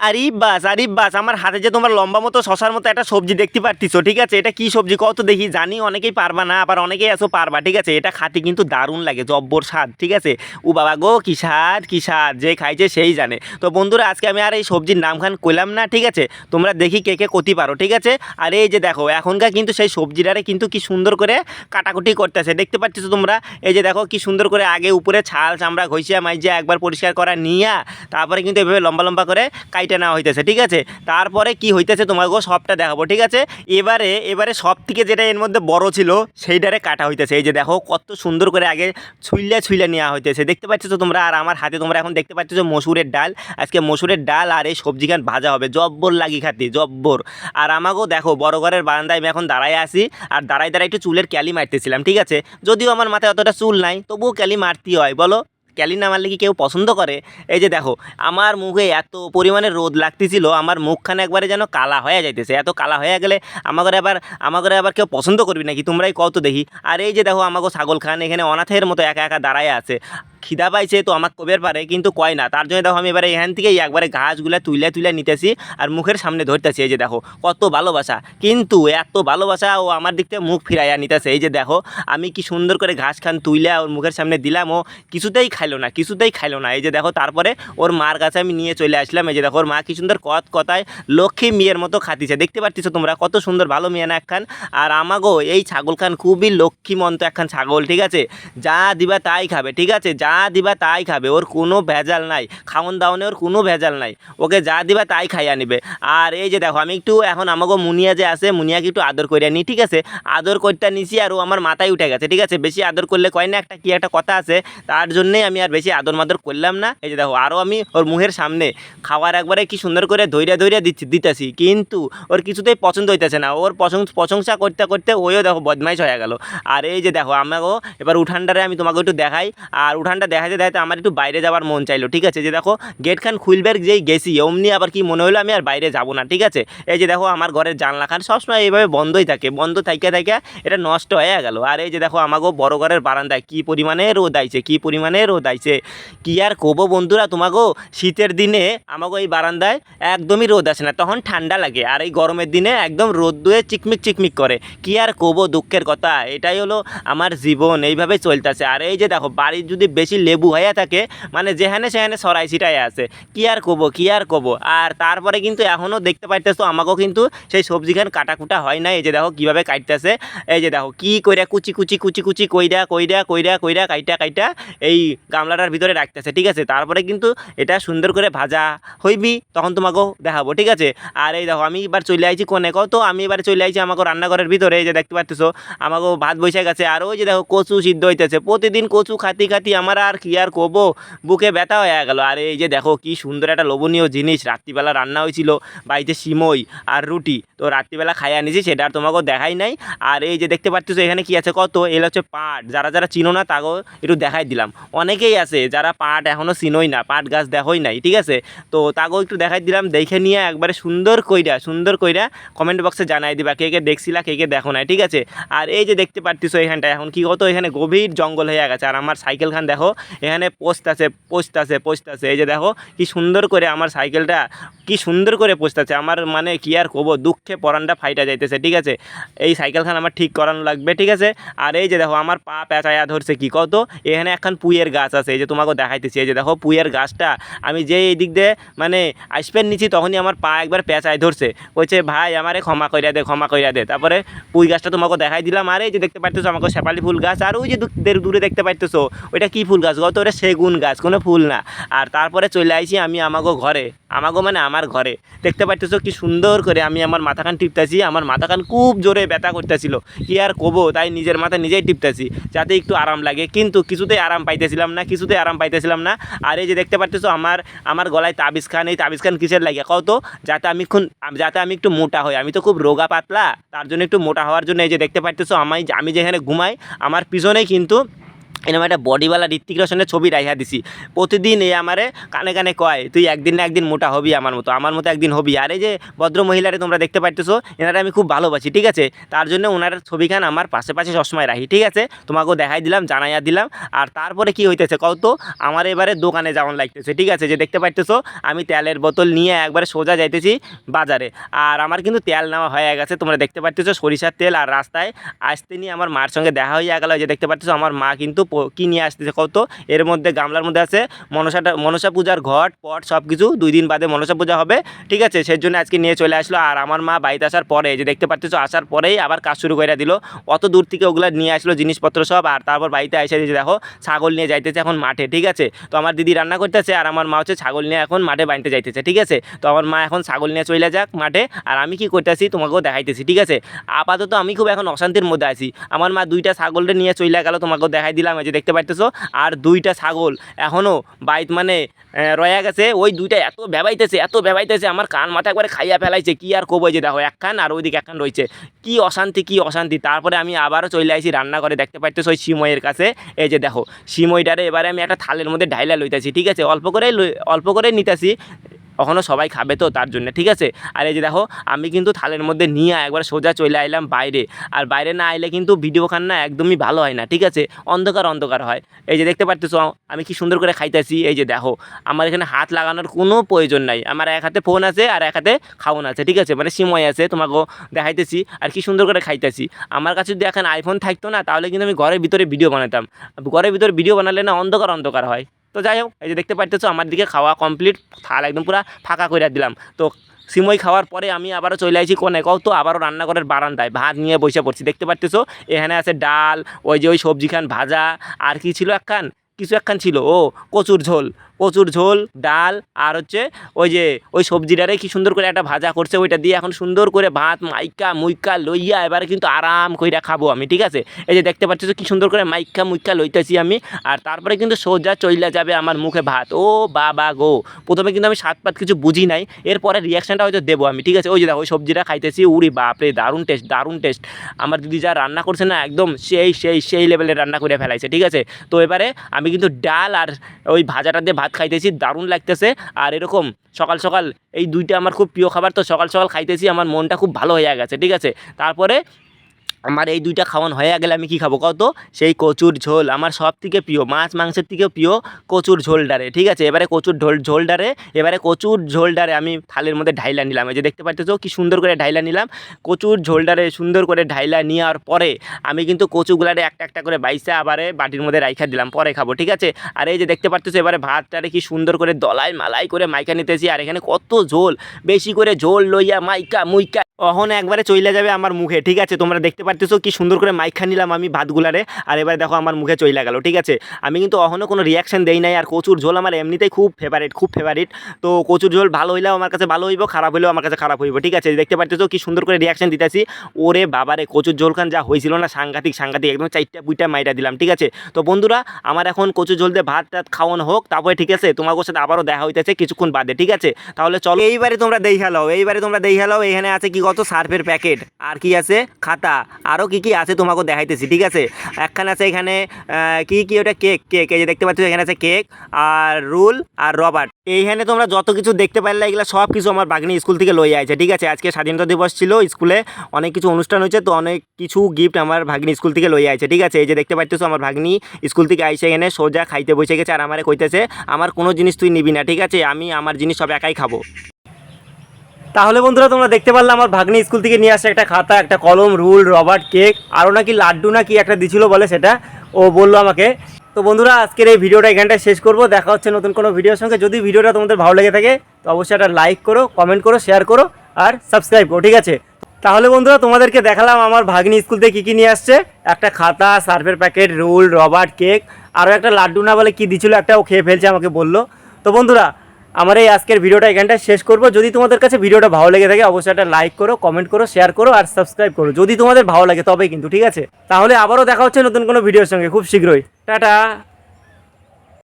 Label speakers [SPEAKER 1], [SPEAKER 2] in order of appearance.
[SPEAKER 1] আরে বাস আরে বাস, আমার হাতে যে তোমার লম্বা মতো শশার মতো একটা সবজি দেখতে পারতিস ঠিক আছে? এটা কি সবজি? কত দেখি? জানি অনেকেই পারবা না, আবার অনেকেই আসো পারবা, ঠিক আছে? এটা খাতে কিন্তু দারুণ লাগে, জব্বর স্বাদ, ঠিক আছে? ও বাবা গো, কী স্বাদ কী স্বাদ, যে খাইছে সেই জানে। তো বন্ধুরা, আজকে আমি আর এই সবজির নাম খান কইলাম না, ঠিক আছে? তোমরা দেখি কে কে কতি পারো, ঠিক আছে? আর এই যে দেখো, এখনকার কিন্তু সেই সবজিটারে কিন্তু কি সুন্দর করে কাটাকুটি করতেছে, দেখতে পাচ্ছ তোমরা? এই যে দেখো, কি সুন্দর করে আগে উপরে ছাল চামড়া ঘষিয়া, মাইজা একবার পরিষ্কার করা, নিয়া, তারপরে কিন্তু এভাবে লম্বা লম্বা করে কাইটে নেওয়া হইতেছে, ঠিক আছে? তারপরে কি হইতেছে তোমাকে সবটা দেখাবো, ঠিক আছে? এবারে এবারে সব থেকে যেটা এর মধ্যে বড় ছিল, সেইটারে কাটা হইতেছে। এই যে দেখো, কত সুন্দর করে আগে ছুইলা ছুইলা নেওয়া হইতেছে। দেখতে পাচ্ছ তো তোমরা? আর আমার হাতে তোমরা এখন দেখতে পাচ্ছ মসুরের ডাল, আজকে মসুরের ডাল আর এই সবজি খান ভাজা হবে। জব্বর লাগি খাতে, জব্বর। আর আমাকেও দেখো, বড় ঘরের বারান্দায় আমি এখন দাঁড়ায় আসি আর দাঁড়ায় দাঁড়ায় একটু চুলের ক্যালি মারতেছিলাম, ঠিক আছে? যদিও আমার মাথায় অতটা চুল নাই, তবুও ক্যালি মারতেই হয়, বলো? ক্যালি না মারলে কি কেউ পছন্দ করে? এই যে দেখো, আমার মুখে এত পরিমাণে রোদ লাগতেছিল, আমার মুখখানে একবারে যেন কালা হয়ে যাইতেছে। এত কালা হয়ে গেলে আমাকে আবার আমাকে আবার কেউ পছন্দ করবি নাকি? তোমরাই কত দেখি। আর এই যে দেখো আমাকে ছাগল খান এখানে অনাথের মতো একা একা দাঁড়ায় আছে। খিদা পাইছে তো আমার কবের পারে কিন্তু কয় না। তার জন্য দেখো আমি এবারে এখান থেকেই একবারে ঘাসগুলো তুলে তুলে নিতেছি আর মুখের সামনে ধরতেছি, এই যে দেখো, কত ভালোবাসা। কিন্তু এত ভালোবাসা ও আমার দিক থেকে মুখ ফিরাইয়া নিতেছে। এই যে দেখো, আমি কি সুন্দর করে ঘাস খান তুইলে ওর মুখের সামনে দিলাম, ও কিছুতেই খাইলো না, কিছুতেই খাইলো না। এই যে দেখো, তারপরে ওর মার কাছে আমি নিয়ে চলে আসলাম। এই যে দেখো, ওর মা কি সুন্দর কত কথায় লক্ষ্মী মেয়ের মতো খাতিছে। দেখতে পাচ্ছিস তোমরা, কত সুন্দর ভালো মেয়ে না একখান। আর আমাগো এই ছাগল খান খুবই লক্ষ্মীমন্ত একখান ছাগল, ঠিক আছে? যা দিবা তাই খাবে, ঠিক আছে? যা দিবা তাই খাবে, ওর কোনো ভেজাল নাই, খাওন দাওনে ওর কোনো ভেজাল নাই, ওকে যা দিবা তাই খাইয়া নিবে। আর এই যে দেখো, আমি একটু এখন আমাকে মুনিয়া যে আছে, মুনিয়াকে একটু আদর করে নিই, ঠিক আছে? আদর করতে নিছি আর ও আমার মাথায় উঠে গেছে, ঠিক আছে? বেশি আদর করলে কয় না একটা কি একটা কথা আছে, তার জন্যই আমি আর বেশি আদর মাদর করলাম না। এই যে দেখো আরও আমি ওর মুখের সামনে খাওয়ার একবারে কি সুন্দর করে ধৈর্য ধৈর্য দিচ্ছি, দিতেছি, কিন্তু ওর কিছুতেই পছন্দ হইতেছে না। ওর প্রশংসা করতে করতে ওইও দেখো বদমাইশ হয়ে গেল। আর এই যে দেখো আমাকেও এবার উঠানটারে আমি তোমাকে একটু দেখাই, আর উঠানটা দেখাতে দেখাতে আমার একটু বাইরে যাওয়ার মন চাইলো, ঠিক আছে? যে দেখো, গেটখান খুলবার যেই গেছি, অমনি আবার কি মনে হলো আমি আর বাইরে যাব না, ঠিক আছে? এই যে দেখো, আমার ঘরের জানলা খান সবসময় এইভাবে বন্ধই থাকে, বন্ধ থাকে থাকে এটা নষ্ট হয়ে গেল। আর এই যে দেখো আমাকেও বড় ঘরের বারান্দায় কী পরিমাণে রোদ আইছে, কী পরিমাণে রোদ আইছে? কি আর কবো বন্ধুরা তোমাকেও শীতের দিনে আমাকে এই বারান্দায় একদমই রোদ আসে না, তখন ঠান্ডা লাগে। আর এই গরমের দিনে একদম রোদ দুয়ে চিকমিক চিকমিক করে। কি আর কবো দুঃখের কথা? এটাই হলো আমার জীবন, এইভাবে চলতেছে। আর এই যে দেখো, বাড়ির যদি বেশি লেবু হয়ে থাকে মানে যেখানে সেখানে সরাই ছিটাই আছে। কি আর কবো, কি আর কবো? আর তারপরে কিন্তু এখনও দেখতে পাইতেছো, আমাকেও কিন্তু সেই সবজিখান কাটাকুটা হয় না এই যে দেখো কীভাবে কাটতেছে, এই যে দেখো কি কইরা কুচি কুচি কুচি কুচি কইরা কইরা কইরা কইরা, কাইটা কাইটা এই গামলাটার ভিতরে রাখতেছে, ঠিক আছে? তারপরে কিন্তু এটা সুন্দর করে ভাজা হইবি, তখন তোমাকেও দেখাবো, ঠিক আছে? আর এই দেখো আমি এবার চলে আইছি কোনে কত আমি এবার চলে আইছি আমাকে রান্নাঘরের ভিতরে, এই যে দেখতে পাচ্তেছো আমাকে ভাত বসে গেছে। আর ওই যে দেখো কচু সিদ্ধ হইতেছে। প্রতিদিন কচু খাতি খাতি আমার আর কি আর কবো বুকে ব্যথা হয়ে গেল। আর এই যে দেখো কি সুন্দর একটা লোভনীয় জিনিস। রাত্রিবেলা রান্না হয়েছিল বাড়িতে সিমই আর রুটি। তো রাত্রিবেলা খাইয়া নিয়েছি সেটা আর তোমাকেও দেখাই নাই। আর এই যে দেখতে পাচ্ছ এখানে কি আছে? কত? এগুলো হচ্ছে পাট। যারা যারা চিনো না তাকেও একটু দেখাই দিলাম। অনেকেই আছে যারা পাট এখনও চিনোই না, পাট গাছ দেখোই নাই, ঠিক আছে? তো তাকেও একটু দেখাই দিলাম, দেখে নিয়ে একবারে সুন্দর কইরা সুন্দর কইরা কমেন্ট বক্সে জানাই দিবা, কে কে দেখছিলা, কে কে দেখো নাই, ঠিক আছে? আর এই যে দেখতে পারতিস এখানটা এখন কি কত? এখানে গভীর জঙ্গল হয়ে গেছে। আর আমার সাইকেল খান দেখো এখানে পোস্ট আছে পোস্ট আছে পোস্ট আছে। এই যে দেখো, কি সুন্দর করে আমার সাইকেলটা, কি সুন্দর করে পোস্ট আছে। আমার মানে কি আর কবো, দুঃখে পরানটা ফাইটা যাইতেছে, ঠিক আছে? এই সাইকেলখান আমার ঠিক করানো লাগবে, ঠিক আছে? আর এই যে দেখো, আমার পা পেঁচায়া ধরছে কি, কত? এখানে একখান পুইয়ের গাছ আছে, এই যে তোমাকে দেখাইতেছি। এই যে দেখো, পুইয়ের গাছটা, আমি যে এই দিক দিয়ে মানে আসপেন নিচ্ছি তখনই আমার পা একবার পেঁচায় ধরছে। বলছে, ভাই, আমারে ক্ষমা কইরা দে, ক্ষমা কইরা দে। তারপরে পুই গাছটা তোমাকে দেখাই দিলাম। আর এই যে দেখতে পাইতেছো আমাকে শেপালি ফুল গাছ। আর ওই যে দূরে দেখতে পাইতেছো, ওইটা কি ফুল গাছ গত ওটা সেগুন গাছ, কোনো ফুল না। আর তারপরে চলে আইছি আমি আমাকে ঘরে। আমাকে মানে আমার ঘরে। দেখতে পাইতেছো কি সুন্দর করে আমি আমার মাথাখান টিপতেছি, আমার মাথাখান খুব জোরে ব্যথা করতেছিল। কি আর কবো, তাই নিজের মাথা নিজেই টিপতেছি, যাতে একটু আরাম লাগে। কিন্তু কিছুতেই আরাম পাইতেছিলাম না, কিছুতেই আরাম পাইতেছিলাম না। আর এই যে দেখতে পারতেছো আমার আমার গলায় তাবিজ খান, এই তাবিজ খান কিসের লাগে কত যাতে আমি খুন যাতে আমি একটু মোটা হই। আমি তো খুব রোগা পাতলা, তার জন্য একটু মোটা হওয়ার জন্য এই যে দেখতে পারতেছো আমি আমি যেখানে ঘুমাই, আমার পিছনেই কিন্তু এরকম একটা বডিওয়ালা ঋত্বিক রোশনের ছবি রাইহা দিছি। প্রতিদিন এ আমারে কানে কানে কয়, তুই একদিন না একদিন মোটা হবি আমার মতো আমার মতো একদিন হবি। আর এই যে ভদ্র মহিলারে তোমরা দেখতে পাইতেছো, এনারা আমি খুব ভালোবাসি, ঠিক আছে? তার জন্য ওনার ছবিখান আমার পাশে পাশে সবসময় রাখি, ঠিক আছে? তোমাকেও দেখাই দিলাম, জানাইয়া দিলাম। আর তারপরে কি হইতেছে কত আমার এবারে দোকানে যাওয়ান লাগতেছে, ঠিক আছে? যে দেখতে পাইতেছো, আমি তেলের বোতল নিয়ে একবারে সোজা যাইতেছি বাজারে। আর আমার কিন্তু তেল নেওয়া হয়ে গেছে, তোমরা দেখতে পাচ্তেছো সরিষার তেল আর রাস্তায় আসতে নিয়ে আমার মার সঙ্গে দেখা হয়ে গেল। যে দেখতে পাচ্তেছো আমার মা কিন্তু কি নিয়ে আসতেছে কত? এর মধ্যে গামলার মধ্যে আছে মনসাটা মনসা পূজার ঘট, পট সব কিছু দুই দিন বাদে মনসা পূজা হবে, ঠিক আছে? সেই জন্য আজকে নিয়ে চলে আসলো। আর আমার মা বাড়িতে আসার পরে যে দেখতে পাচ্তেছো আসার পরেই আবার কাজ শুরু করে দিল। অত দূর থেকে ওগুলো নিয়ে আসলো জিনিসপত্র সব। আর তারপর বাড়িতে এসে যে দেখো, ছাগল নিয়ে যাইতেছে এখন মাঠে, ঠিক আছে? তো আমার দিদি রান্না করতেছে, আর আমার মা হচ্ছে ছাগল নিয়ে এখন মাঠে বাঁধতে যাইতেছে, ঠিক আছে? তো আমার মা এখন ছাগল নিয়ে চলে যাক মাঠে। আর আমি কি করতেছি, তোমাকেও দেখাইতেছি, ঠিক আছে? আপাতত আমি খুব এখন অশান্তির মধ্যে আছি। আমার মা দুইটা ছাগলটা নিয়ে চলে গেল, তোমাকেও দেখাই দিলাম। এই যে দেখতে পাইতেছো, আর দুইটা ছাগল এখনও বাইত মানে রয়া গেছে। ওই দুইটা এত ভেবাইতেছে এত ভেবাইতেছে, আমার কান মাথা একবারে খাইয়া ফেলাইছে, কি আর কবো যে দেখো একখান আর ওইদিকে একখান রয়েছে। কি অশান্তি কি অশান্তি। তারপরে আমি আবারও চলে আসি রান্না করে দেখতে পাইতেছো ওই সিময়ের কাছে। এই যে দেখো, সিমইটারে এবারে আমি একটা থালের মধ্যে ঢাইলা লইতেছি, ঠিক আছে? অল্প করে অল্প করে নিতেছি। কখনো সবাই খাবে তো তার জন্য, ঠিক আছে? আর এই যে দেখো, আমি কিন্তু থালের মধ্যে নিয়ে একবার সোজা চলে আইলাম বাইরে। আর বাইরে না আইলে কিন্তু ভিডিও খান না একদমই ভালো হয় না, ঠিক আছে? অন্ধকার অন্ধকার হয়। এই যে দেখতে পারতেছো, আমি কি সুন্দর করে খাইতেছি, এই যে দেখো। আমার এখানে হাত লাগানোর কোনো প্রয়োজন নাই। আমার এক হাতে ফোন আছে আর এক হাতে খাওন আছে, ঠিক আছে? মানে সিময় আছে তোমাকেও দেখাইতেছি আর কি সুন্দর করে খাইতেছি। আমার কাছে যদি এখন আইফোন থাকতো না, তাহলে কিন্তু আমি ঘরের ভিতরে ভিডিও বানাতাম। ঘরের ভিতরে ভিডিও বানালে না অন্ধকার অন্ধকার হয়। তো যাই হোক, এই যে দেখতে পাইতেছো, আমার দিকে খাওয়া কমপ্লিট থাল একদম পুরো ফাঁকা করে দিলাম। তো সিমই খাওয়ার পরে আমি আবারও চলে আসি কোনে কও তো আবারও রান্নাঘরের বারান্দায় ভাত নিয়ে বসে পড়ছি। দেখতে পারতেছো এখানে আছে ডাল, ওই যে ওই সবজি খান ভাজা। আর কি ছিল একখান? কিছু একখান ছিল, ও কচুর ঝোল। কচুর ঝোল, ডাল আর হচ্ছে ওই যে ওই সবজিটারে কি সুন্দর করে একটা ভাজা করছে, ওইটা দিয়ে এখন সুন্দর করে ভাত, মাইকা, মুইকা, লইয়া এবারে কিন্তু আরাম কইরা খাব আমি, ঠিক আছে? এই যে দেখতে পাচ্ছ কি সুন্দর করে মাইকা, মুইকা লইতেছি আমি, আর তারপরে কিন্তু সোজা চইলা যাবে আমার মুখে ভাত। ও বাবা গো! প্রথমে কিন্তু আমি স্বাদ পাত কিছু বুঝি নাই, এরপরে রিয়াকশনটা হয়তো দেবো আমি, ঠিক আছে? ওই যে দেখো, ওই সবজিটা খাইতেছি, উড়ি বাপরে, দারুণ টেস্ট দারুণ টেস্ট আমার দিদি যা রান্না করছে না, একদম সেই সেই সেই লেভেলের রান্না করে ফেলাইছে, ঠিক আছে? তো এবারে আমি কিন্তু ডাল আর ওই ভাজাটা দিয়ে ভাত খাইতেছি, দারুণ লাগতেছে। আর এরকম সকাল সকাল এই দুইটা আমার খুব প্রিয় খাবার, তো সকাল সকাল খাইতেছি, আমার মনটা খুব ভালো হয়ে গেছে, ঠিক আছে? তারপরে আমার এই দুইটা খাওয়ান হয়ে গেলে আমি কি খাব কত সেই কচুর ঝোল। আমার সব থেকে প্রিয়, মাছ মাংসের থেকেও প্রিয় কচুর ঝোলডারে ঠিক আছে? এবারে কচুর ঝোল ঝোলডারে এবারে কচুর ঝোলডারে আমি থালের মধ্যে ঢাইলা নিলাম। এই যে দেখতে পাচ্ছ কি সুন্দর করে ঢাইলা নিলাম। কচুর ঝোলডারে সুন্দর করে ঢাইলা নেওয়ার পরে আমি কিন্তু কচুগুলারে একটা একটা করে বাইসে আবারে বাটির মধ্যে রাইখা দিলাম, পরে খাব, ঠিক আছে? আর এই যে দেখতে পাচ্ছ এবারে ভাতটারে কি সুন্দর করে দলাই মালাই করে মাইকা নিতেছি। আর এখানে কত ঝোল, বেশি করে ঝোল লইয়া মাইকা মুইকা অহন একবারে চইলা যাবে আমার মুখে, ঠিক আছে? তোমরা দেখতে পারতেছো কি সুন্দর করে মাইখা নিলাম আমি ভাতগুলারে। আর এবারে দেখো আমার মুখে চইলা গেল, ঠিক আছে? আমি কিন্তু অহনও কোনো রিয়াকশন দেই নাই, আর কচুর ঝোল আমার এমনিতেই খুব ফেভারিট খুব ফেভারিট তো কচুর ঝোল ভালো হইলেও আমার কাছে ভালো হইব, খারাপ হইলেও আমার কাছে খারাপ হইব, ঠিক আছে? দেখতে পারতেছো কি সুন্দর করে রিয়াকশন দিতেছি। ওরে বাবারে, কচুর ঝোল খান যা হয়েছিল না, সাংঘাতিক সাংঘাতিক, একদম চারটা বুইটা মাইটা দিলাম, ঠিক আছে? তো বন্ধুরা, আমার এখন কচুর ঝোল দিয়ে ভাত টাত খাওয়ানো হোক, তারপরে ঠিক আছে তোমার সাথে আবারও দেখা হইতেছে কিছুক্ষণ বাদে, ঠিক আছে? তাহলে চলো, এইবারে তোমরা দেই হেলাও, এইবারে তোমরা দেই হেলাও, এখানে আছে কি কত সার্ফের প্যাকেট? আর কি আছে? খাতা। আরও কি কি আছে তোমাকে দেখাইতেছি, ঠিক আছে? একখানে আছে এখানে কি কি ওটা? Cake cake. এই যে দেখতে পাচ্ছ, এখানে আছে কেক আর রুল আর রবার্ট। এইখানে তোমরা যত কিছু দেখতে পারলে এগুলো সব কিছু আমার বাগনি স্কুল থেকে লই আছে ঠিক আছে? আজকে স্বাধীনতা দিবস ছিল, স্কুলে অনেক কিছু অনুষ্ঠান হয়েছে, তো অনেক কিছু গিফট আমার ভাগ্নি স্কুল থেকে লই আছে ঠিক আছে? এই যে দেখতে পাচ্ছ আমার ভাগ্নি স্কুল থেকে আইসে এখানে সোজা খাইতে বসে গেছে আর আমারে কইতেছে, আমার কোনো জিনিস তুই নিবি না, ঠিক আছে? আমি আমার জিনিস সব একাই খাব। তাহলে বন্ধুরা তোমরা দেখতে পারলে আমার ভাগ্নি স্কুল থেকে নিয়ে আসছে একটা খাতা, একটা কলম, রুল, রবার্ট, কেক, আরও নাকি লাড্ডু না কি একটা দিছিল বলে সেটা ও বলল আমাকে। তো বন্ধুরা, আজকের এই ভিডিওটা এখানটায় শেষ করব। দেখা হচ্ছে নতুন কোনো ভিডিওর সঙ্গে। যদি ভিডিওটা তোমাদের ভালো লেগে থাকে, তো অবশ্যই একটা লাইক করো কমেন্ট করো শেয়ার করো, আর সাবস্ক্রাইব করো, ঠিক আছে? তাহলে বন্ধুরা, তোমাদেরকে দেখালাম আমার ভাগ্নি স্কুল থেকে কী কী নিয়ে আসছে। একটা খাতা সার্ফের প্যাকেট রুল রবার্ট কেক আরও একটা লাড্ডু না বলে কী দিছিল একটা ও খেয়ে ফেলছে আমাকে বলল। তো বন্ধুরা আমার এই আজকের ভিডিওটা এখানটা শেষ করব। যদি তোমাদের কাছে ভিডিওটা ভালো লেগে থাকে, অবশ্যই একটা লাইক করো কমেন্ট করো শেয়ার করো আর সাবস্ক্রাইব করো। যদি তোমাদের ভালো লাগে তবে কিন্তু, ঠিক আছে? তাহলে আবারও দেখা হচ্ছে নতুন কোনো ভিডিওর সঙ্গে, খুব শীঘ্রই। টাটা!